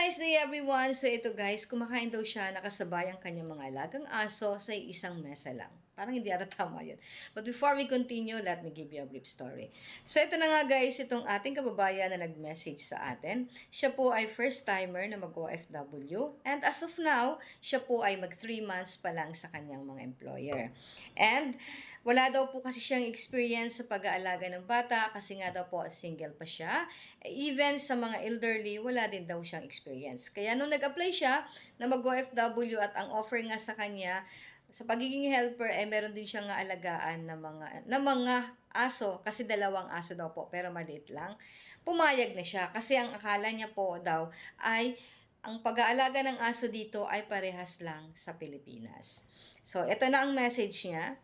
nice day everyone! So ito guys, kumakain daw siya nakasabay ang kanyang mga alagang aso sa isang mesa lang. Parang hindi ata tama yun. But before we continue, let me give you a brief story. So ito na nga guys, itong ating kababayan na nag-message sa atin. Siya po ay first timer na mag-OFW. And as of now, siya po ay mag 3 months pa lang sa kanyang mga employer. And wala daw po kasi siyang experience sa pag-aalaga ng bata kasi nga daw po single pa siya. Even sa mga elderly, wala din daw siyang experience. Kaya nung nag-apply siya na mag-OFW at ang offer nga sa kanya, sa pagiging helper, eh, meron din siyang alagaan na mga, na mga aso, kasi dalawang aso daw po, pero maliit lang. Pumayag na siya, kasi ang akala niya po daw ay ang pag-aalaga ng aso dito ay parehas lang sa Pilipinas. So, ito na ang message niya.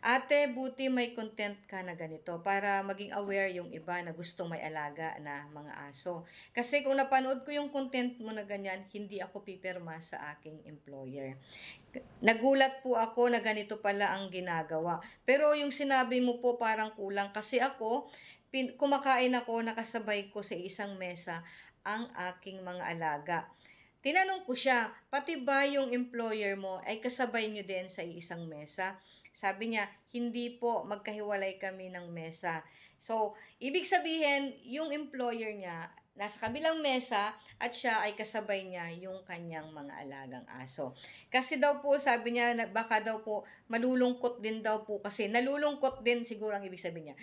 Ate, buti may content ka na ganito para maging aware yung iba na gustong may alaga na mga aso. Kasi kung napanood ko yung content mo na ganyan, hindi ako pipirma sa aking employer. Nagulat po ako na ganito pala ang ginagawa. Pero yung sinabi mo po parang kulang kasi ako, pin- kumakain ako, nakasabay ko sa isang mesa ang aking mga alaga. Tinanong ko siya, pati ba yung employer mo ay kasabay nyo din sa isang mesa? Sabi niya, hindi po, magkahiwalay kami ng mesa. So, ibig sabihin, yung employer niya, nasa kabilang mesa at siya ay kasabay niya yung kanyang mga alagang aso. Kasi daw po, sabi niya, baka daw po, malulungkot din daw po kasi, nalulungkot din siguro ang ibig sabihin niya.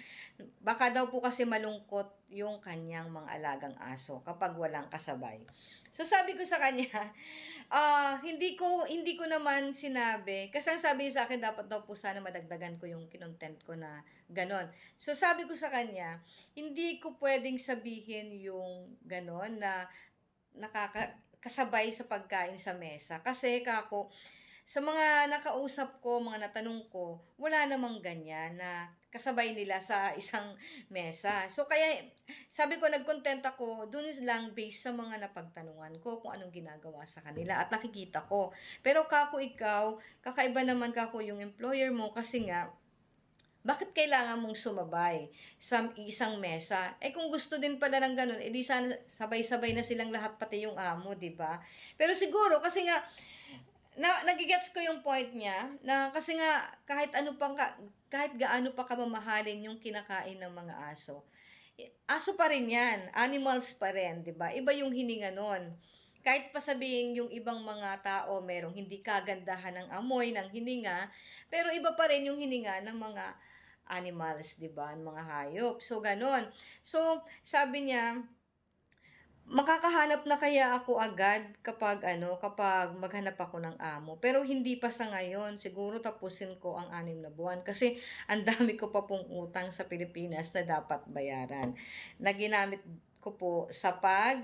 Baka daw po kasi malungkot yung kanyang mga alagang aso kapag walang kasabay. So sabi ko sa kanya, ah hindi ko hindi ko naman sinabi kasi ang sabi sa akin dapat daw po sana madagdagan ko yung kinontent ko na ganon. So sabi ko sa kanya, hindi ko pwedeng sabihin yung ganon na nakakasabay sa pagkain sa mesa kasi kako sa mga nakausap ko, mga natanong ko, wala namang ganyan na kasabay nila sa isang mesa. So kaya sabi ko nagcontent ako dun lang based sa mga napagtanungan ko kung anong ginagawa sa kanila at nakikita ko. Pero kako ikaw, kakaiba naman kako yung employer mo kasi nga bakit kailangan mong sumabay sa isang mesa? Eh kung gusto din pala ng ganun, edi sana sabay-sabay na silang lahat pati yung amo, 'di ba? Pero siguro kasi nga na nagigets ko yung point niya na kasi nga kahit ano pang ka, kahit gaano pa kamamahalin yung kinakain ng mga aso. Aso pa rin 'yan, animals pa rin, 'di ba? Iba yung hininga noon. Kahit pa sabihin yung ibang mga tao merong hindi kagandahan ng amoy ng hininga, pero iba pa rin yung hininga ng mga animals, 'di ba? Mga hayop. So ganon. So sabi niya, makakahanap na kaya ako agad kapag ano, kapag maghanap ako ng amo. Pero hindi pa sa ngayon. Siguro tapusin ko ang anim na buwan kasi ang dami ko pa pong utang sa Pilipinas na dapat bayaran. Na ginamit ko po sa pag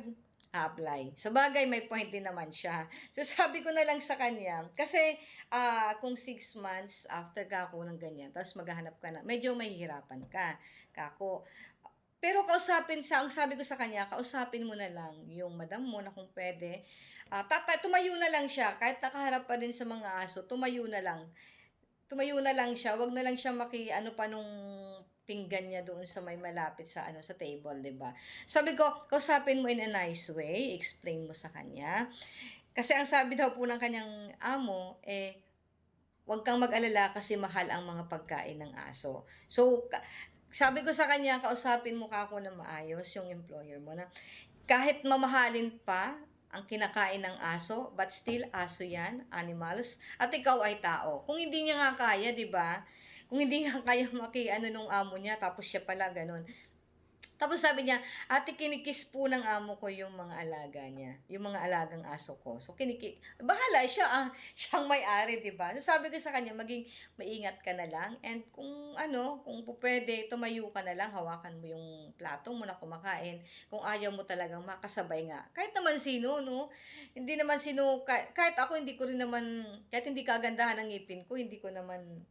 apply. Sa bagay, may point din naman siya. So, sabi ko na lang sa kanya, kasi uh, kung six months after ka ako ng ganyan, tapos maghahanap ka na, medyo mahihirapan ka. Kako, pero kausapin sa, ang sabi ko sa kanya, kausapin mo na lang yung madam mo na kung pwede. Uh, tata, tumayo na lang siya, kahit nakaharap pa din sa mga aso, tumayo na lang. Tumayo na lang siya, wag na lang siya maki, ano pa nung pinggan niya doon sa may malapit sa ano sa table, 'di ba? Sabi ko, kausapin mo in a nice way, explain mo sa kanya. Kasi ang sabi daw po ng kanyang amo eh Huwag kang mag-alala kasi mahal ang mga pagkain ng aso. So, sabi ko sa kanya, kausapin mo ka ako na maayos yung employer mo na kahit mamahalin pa ang kinakain ng aso, but still aso yan, animals, at ikaw ay tao. Kung hindi niya nga kaya, di ba? Kung hindi nga kaya maki ano nung amo niya, tapos siya pala ganun. Tapos sabi niya, ate kinikis po ng amo ko yung mga alaga niya. Yung mga alagang aso ko. So kinikis. Bahala, siya ah, siyang may-ari, di ba? So sabi ko sa kanya, maging maingat ka na lang. And kung ano, kung pwede, tumayo ka na lang, hawakan mo yung plato mo na kumakain. Kung ayaw mo talagang makasabay nga. Kahit naman sino, no? Hindi naman sino, kahit ako hindi ko rin naman, kahit hindi kagandahan ang ngipin ko, hindi ko naman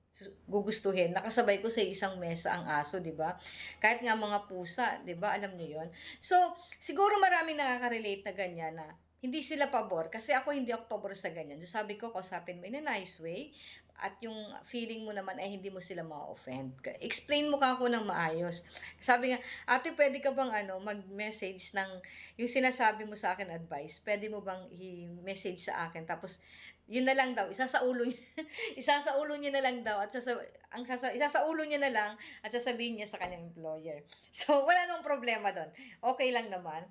gugustuhin. Nakasabay ko sa isang mesa ang aso, 'di ba? Kahit nga mga pusa, 'di ba? Alam niyo 'yon. So, siguro maraming nakaka-relate na ganyan na hindi sila pabor. Kasi ako hindi ako pabor sa ganyan. So sabi ko, kausapin mo in a nice way. At yung feeling mo naman ay hindi mo sila ma-offend. Explain mo ka ako ng maayos. Sabi nga, ate pwede ka bang ano, mag-message ng yung sinasabi mo sa akin advice. Pwede mo bang i-message sa akin. Tapos, yun na lang daw, isa sa ulo niya, isa sa ulo niya na lang daw at sasa, ang sasa, isa sa ulo niya na lang at sasabihin niya sa kanyang employer. So, wala nang problema doon. Okay lang naman.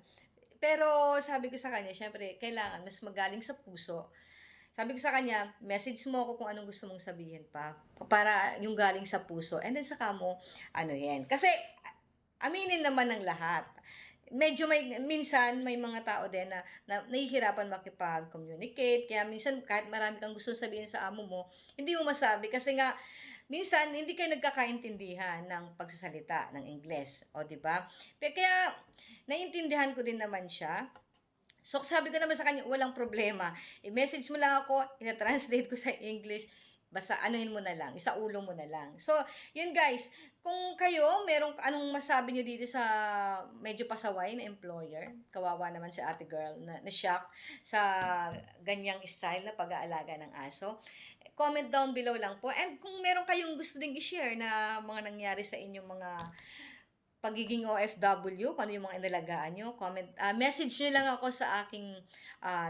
Pero sabi ko sa kanya, syempre, kailangan mas magaling sa puso. Sabi ko sa kanya, message mo ako kung anong gusto mong sabihin pa. Para yung galing sa puso. And then saka mo, ano yan. Kasi, aminin naman ng lahat. Medyo may, minsan may mga tao din na, na nahihirapan makipag-communicate. Kaya minsan kahit marami kang gusto sabihin sa amo mo, hindi mo masabi. Kasi nga, minsan hindi kayo nagkakaintindihan ng pagsasalita ng Ingles. O, di ba? Kaya, naiintindihan ko din naman siya. So, sabi ko naman sa kanya, walang problema. I-message mo lang ako, ina-translate ko sa English, basta anuhin mo na lang, isaulo mo na lang. So, yun guys, kung kayo, merong anong masabi nyo dito sa medyo pasaway na employer, kawawa naman si ate girl na, na shock sa ganyang style na pag-aalaga ng aso, comment down below lang po. And kung meron kayong gusto ding i-share na mga nangyari sa inyong mga pagiging OFW, kung ano yung mga inalagaan nyo, comment, ah, message nyo lang ako sa aking,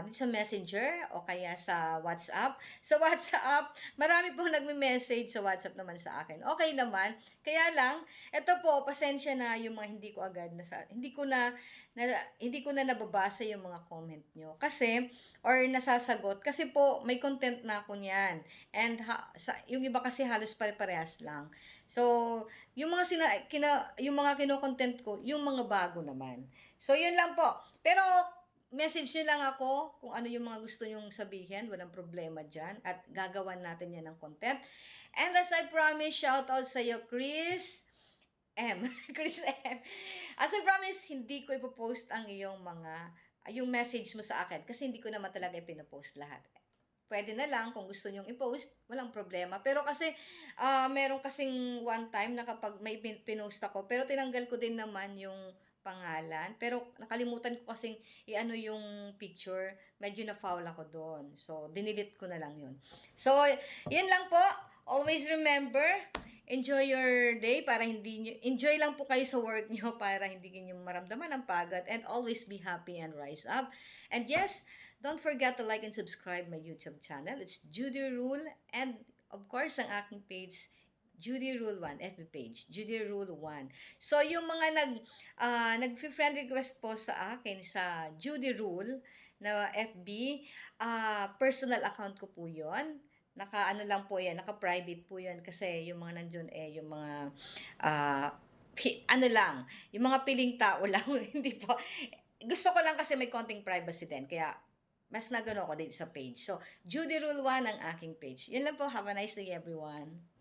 dito sa messenger o kaya sa WhatsApp. Sa WhatsApp, marami pong nagme-message sa WhatsApp naman sa akin. Okay naman. Kaya lang, eto po, pasensya na yung mga hindi ko agad na sa, hindi ko na, na hindi ko na nababasa yung mga comment nyo. Kasi, or nasasagot, kasi po, may content na ako niyan. And ha, sa, yung iba kasi halos pare-parehas lang. So, yung mga sina, kina, yung mga kino-content ko, yung mga bago naman. So, yun lang po. Pero, message nyo lang ako kung ano yung mga gusto nyong sabihin. Walang problema dyan. At gagawan natin yan ng content. And as I promise, shout out sa iyo, Chris M. Chris M. As I promise, hindi ko ipopost ang iyong mga, yung message mo sa akin. Kasi hindi ko naman talaga ipinopost lahat pwede na lang kung gusto nyong i-post, walang problema. Pero kasi, uh, meron kasing one time na kapag may pin- pinost ako, pero tinanggal ko din naman yung pangalan. Pero nakalimutan ko kasing i-ano yung picture. Medyo na-foul ako doon. So, dinilit ko na lang yun. So, yun lang po. Always remember, enjoy your day para hindi nyo, enjoy lang po kayo sa work nyo para hindi nyo maramdaman ang pagod and always be happy and rise up. And yes, don't forget to like and subscribe my YouTube channel. It's Judy Rule and of course ang aking page Judy Rule 1, FB page, Judy Rule 1. So, yung mga nag, uh, nag-friend request po sa akin sa Judy Rule na FB, uh, personal account ko po yon Naka ano lang po yan, naka-private po yan kasi yung mga nandun eh, yung mga, uh, ano lang, yung mga piling tao lang, hindi po. Gusto ko lang kasi may konting privacy din, kaya mas nagano ako dito sa page. So, Judy Rule 1 ang aking page. Yun lang po. Have a nice day everyone.